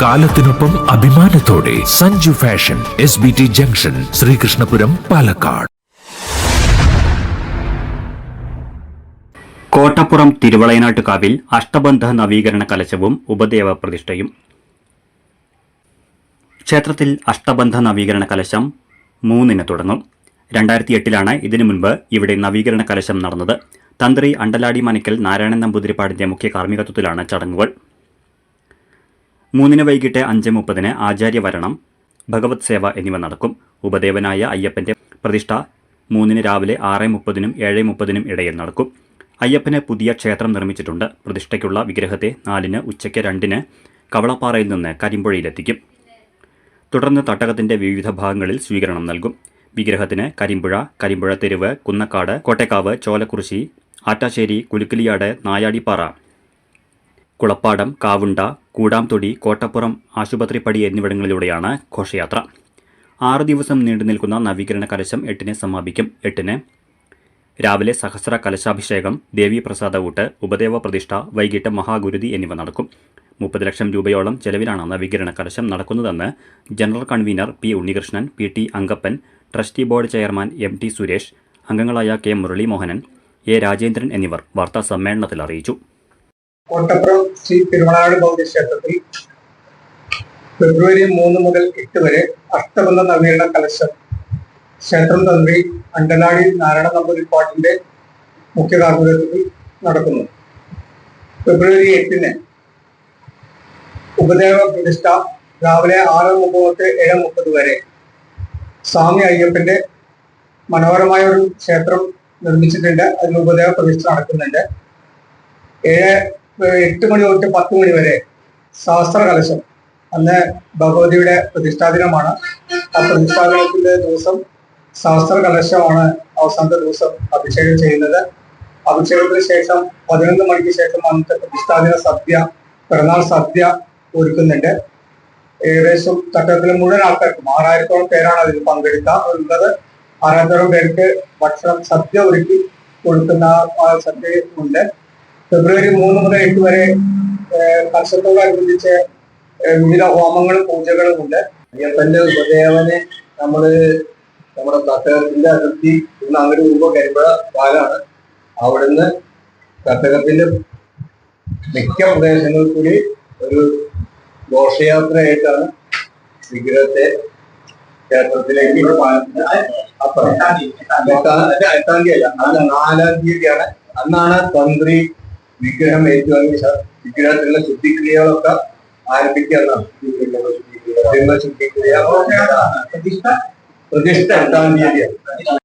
കാലത്തിനൊപ്പം അഭിമാനത്തോടെ Sanju fashion S B T junction Sreekrishnapuram Palakkad. Kottappuram തിരുവളയനാട്ടുകാവിൽ അഷ്ടബന്ധ നവീകരണ കലശവും ഉപദേവ പ്രതിഷ്ഠയും. ക്ഷേത്രത്തിൽ അഷ്ടബന്ധ നവീകരണ കലശം മൂന്നിന് തുടങ്ങും. രണ്ടായിരത്തി എട്ടിലാണ് ഇതിനു മുൻപ് ഇവിടെ നവീകരണ കലശം നടന്നത്. തന്ത്രി അണ്ടലാടി മനക്കൽ നാരായണൻ നമ്പൂതിരിപ്പാടിന്റെ മുഖ്യ കാർമ്മികത്വത്തിലാണ് ചടങ്ങുകൾ. മൂന്നിന് വൈകിട്ട് അഞ്ച് മുപ്പതിന് ആചാര്യവരണം ഭഗവത് സേവ എന്നിവ നടക്കും. ഉപദേവനായ അയ്യപ്പന്റെ പ്രതിഷ്ഠ മൂന്നിന് രാവിലെ ആറ് മുപ്പതിനും ഏഴ് മുപ്പതിനും ഇടയിൽ നടക്കും. അയ്യപ്പന് പുതിയ ക്ഷേത്രം നിർമ്മിച്ചിട്ടുണ്ട്. പ്രതിഷ്ഠയ്ക്കുള്ള വിഗ്രഹത്തെ നാലിന് ഉച്ചയ്ക്ക് രണ്ടിന് കവളപ്പാറയിൽ നിന്ന് കരിമ്പുഴയിലെത്തിക്കും. തുടർന്ന് തട്ടകത്തിന്റെ വിവിധ ഭാഗങ്ങളിൽ സ്വീകരണം നൽകും. വിഗ്രഹത്തിന് കരിമ്പുഴ കരിമ്പുഴ തെരുവ് കുന്നക്കാട് കോട്ടേക്കാവ് ചോലക്കുറിശി ആറ്റാശ്ശേരി കുലുക്കിലിയാട് നായാടിപ്പാറ കുളപ്പാടം കാവുണ്ട കൂടാംതൊടി കോട്ടപ്പുറം ആശുപത്രിപ്പടി എന്നിവിടങ്ങളിലൂടെയാണ് ഘോഷയാത്ര. ആറു ദിവസം നീണ്ടു നിൽക്കുന്ന നവീകരണ കലശം എട്ടിന് സമാപിക്കും. എട്ടിന് രാവിലെ സഹസ്ര കലശാഭിഷേകം ദേവീപ്രസാദ ഊട്ട് ഉപദേവ പ്രതിഷ്ഠ വൈകിട്ട് മഹാഗുരുതി എന്നിവ നടക്കും. മുപ്പത് ലക്ഷം രൂപയോളം ചെലവിലാണ് നവീകരണ കലശം നടക്കുന്നതെന്ന് general convener P Unnikrishnan P T Angappan trustee board chairman M T Suresh അംഗങ്ങളായ കെ മുരളീമോഹനൻ എ രാജേന്ദ്രൻ എന്നിവർ വാർത്താ സമ്മേളനത്തിൽ അറിയിച്ചു. കോട്ടപ്പുറം ശ്രീ തിരുവനാട് ഭൗതിക്ഷേത്രത്തിൽ ഫെബ്രുവരി മൂന്ന് മുതൽ എട്ട് വരെ അഷ്ടബന്ധ നവീകരണ കലശം. ക്ഷേത്രം തന്ത്രി അണ്ടനാടി നാരായണ നമ്പൂതിരിപ്പാട്ടിന്റെ മുഖ്യ കാർമ്മികത്വത്തിൽ നടക്കുന്നു. ഫെബ്രുവരി എട്ടിന് ഉപദേവ പ്രതിഷ്ഠ രാവിലെ ആറ് മുപ്പത് ഏഴ് മുപ്പത് വരെ. സ്വാമി അയ്യപ്പന്റെ മനോഹരമായ ഒരു ക്ഷേത്രം നിർമ്മിച്ചിട്ടുണ്ട്. അതിന് ഉപദേവ പ്രതിഷ്ഠ നടക്കുന്നുണ്ട്. ഏഴ് എട്ട് മണി തൊട്ട് പത്ത് മണി വരെ ശാസ്ത്ര കലശം അന്ന് ഭഗവതിയുടെ പ്രതിഷ്ഠാദിനമാണ്. ആ പ്രതിഷ്ഠാദിനത്തിന്റെ ദിവസം ശാസ്ത്ര കലശമാണ് അവസാനത്തെ ദിവസം അഭിഷേകം ചെയ്യുന്നത്. അഭിഷേകത്തിന് ശേഷം പതിനൊന്ന് മണിക്ക് ശേഷം അന്നത്തെ പ്രതിഷ്ഠാദിന സദ്യ പിറന്നാൾ സദ്യ ഒരുക്കുന്നുണ്ട്. ഏകദേശം തട്ടത്തിലെ മുഴുവൻ ആൾക്കാർക്കും ആറായിരത്തോളം പേരാണ് അതിൽ പങ്കെടുക്കാറുള്ളത് ആറായിരത്തോളം പേർക്ക് ഭക്ഷണം സദ്യ ഒരുക്കി കൊടുക്കുന്ന സദ്യ ഉണ്ട്. ഫെബ്രുവരി മൂന്ന് മുതൽ എട്ട് വരെ വർഷത്തോടനുബന്ധിച്ച് വിവിധ ഹോമങ്ങളും പൂജകളും ഉണ്ട്. അയ്യപ്പന്റെ ഉപദേവനെ നമ്മൾ നമ്മുടെ തട്ടകത്തിന്റെ അതിർത്തി ഇന്ന് അങ്ങനെ രൂപ കരിമ്പഴ പാലാണ്. അവിടുന്ന് തട്ടകത്തിന്റെ മിക്ക പ്രദേശങ്ങളിൽ കൂടി ഒരു ഘോഷയാത്രയായിട്ടാണ് വിഗ്രഹത്തെ ക്ഷേത്രത്തിലേക്ക് അപ്പൊ എട്ടാം എട്ടാം തീയതി അല്ല നാലാം തീയതിയാണ്. അന്നാണ് തന്ത്രി విగ్రహం ఏది సార్ విగ్రహంలో శుద్ధిక్రియ ఒక ఆరంభించాల శుద్ధిక్రియ ప్రతిష్ట ప్రతిష్ట దాని